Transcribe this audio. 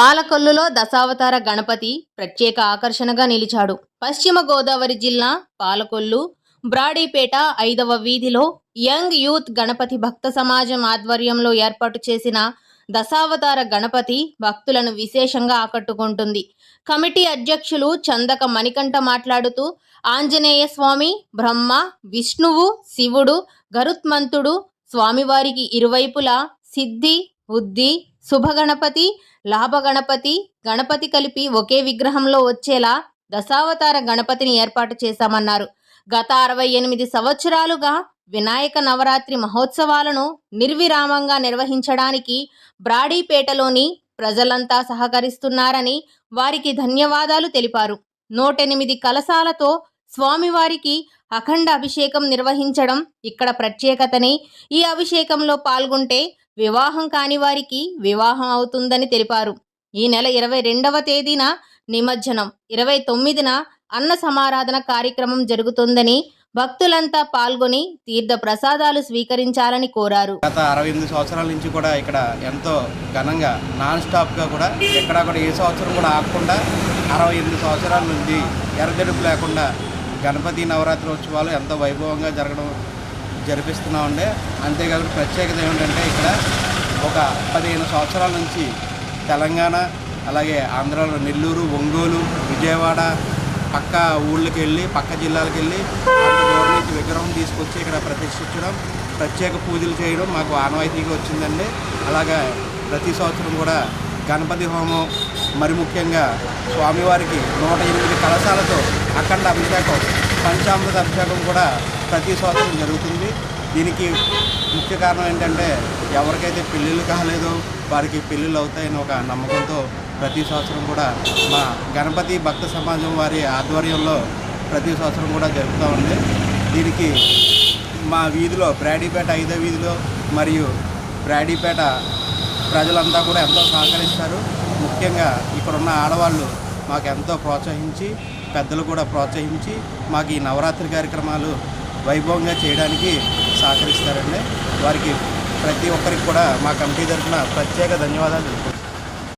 పాలకొల్లులో దశావతార గణపతి ప్రత్యేక ఆకర్షణగా నిలిచాడు. పశ్చిమ గోదావరి జిల్లా పాలకొల్లు బ్రాడీపేట ఐదవ వీధిలో యంగ్ యూత్ గణపతి భక్త సమాజం ఆధ్వర్యంలో ఏర్పాటు చేసిన దశావతార గణపతి భక్తులను విశేషంగా ఆకట్టుకుంటుంది. కమిటీ అధ్యక్షులు చందక మణికంఠ మాట్లాడుతూ ఆంజనేయ స్వామి బ్రహ్మ విష్ణువు శివుడు గరుత్మంతుడు స్వామివారికి ఇరువైపులా సిద్ధి బుద్ధి శుభగణపతి లాభగణపతి గణపతి కలిపి ఒకే విగ్రహంలో వచ్చేలా దశావతార గణపతిని ఏర్పాటు చేశామన్నారు. గత అరవై ఎనిమిది సంవత్సరాలుగా వినాయక నవరాత్రి మహోత్సవాలను నిర్విరామంగా నిర్వహించడానికి బ్రాడీపేటలోని ప్రజలంతా సహకరిస్తున్నారని వారికి ధన్యవాదాలు తెలిపారు. నూటెనిమిది కలశాలతో స్వామివారికి అఖండ అభిషేకం నిర్వహించడం ఇక్కడ ప్రత్యేకతని. ఈ అభిషేకంలో పాల్గొంటే వివాహం కాని వారికి వివాహం అవుతుందని తెలిపారు. ఈ నెల ఇరవై రెండవ తేదీన నిమజ్జనం ఇరవై తొమ్మిదిన అన్న సమారాధన కార్యక్రమం జరుగుతుందని భక్తులంతా పాల్గొని తీర్థ ప్రసాదాలు స్వీకరించాలని కోరారు. గత అరవై ఎనిమిది సంవత్సరాల నుంచి కూడా ఇక్కడ ఎంతో ఘనంగా నాన్ స్టాప్గా కూడా ఎక్కడ కూడా ఏ సంవత్సరం కూడా ఆగకుండా అరవై ఎనిమిది సంవత్సరాల నుంచి ఎర్రజడుపు లేకుండా గణపతి నవరాత్రి ఉత్సవాలు ఎంతో వైభవంగా జరగడం జరిపిస్తున్నామండి. అంతేకాకుండా ప్రత్యేకత ఏమిటంటే ఇక్కడ ఒక పదిహేను సంవత్సరాల నుంచి తెలంగాణ అలాగే ఆంధ్రాలో నెల్లూరు ఒంగోలు విజయవాడ పక్క ఊళ్ళకి వెళ్ళి పక్క జిల్లాలకు వెళ్ళి అంత దూరం నుంచి విగ్రహం తీసుకొచ్చి ఇక్కడ ప్రతిష్ఠించడం ప్రత్యేక పూజలు చేయడం మాకు ఆనవాయితీగా వచ్చిందండి. అలాగే ప్రతి సంవత్సరం కూడా గణపతి హోమం మరి ముఖ్యంగా స్వామివారికి నూట ఎనిమిది కలశాలతో అఖండ అభిషేకం పంచామృత అభిషేకం కూడా ప్రతి సంవత్సరం జరుగుతుంది. దీనికి ముఖ్య కారణం ఏంటంటే ఎవరికైతే పెళ్ళిళ్ళు కాలేదో వారికి పెళ్ళిళ్ళు అవుతాయని ఒక నమ్మకంతో ప్రతి సంవత్సరం కూడా మా గణపతి భక్త సమాజం వారి ఆధ్వర్యంలో ప్రతి సంవత్సరం కూడా జరుగుతూ ఉంది. దీనికి మా వీధిలో బ్రాడీపేట ఐదో వీధిలో మరియు బ్రాడీపేట ప్రజలంతా కూడా ఎంతో సహకరిస్తారు. ముఖ్యంగా ఇక్కడున్న ఆడవాళ్ళు మాకు ఎంతో ప్రోత్సహించి పెద్దలు కూడా ప్రోత్సహించి మాకు ఈ నవరాత్రి కార్యక్రమాలు వైభవంగా చేయడానికి సహకరిస్తారండి. వారికి ప్రతి ఒక్కరికి కూడా మా కమిటీ తరఫున ప్రత్యేక ధన్యవాదాలు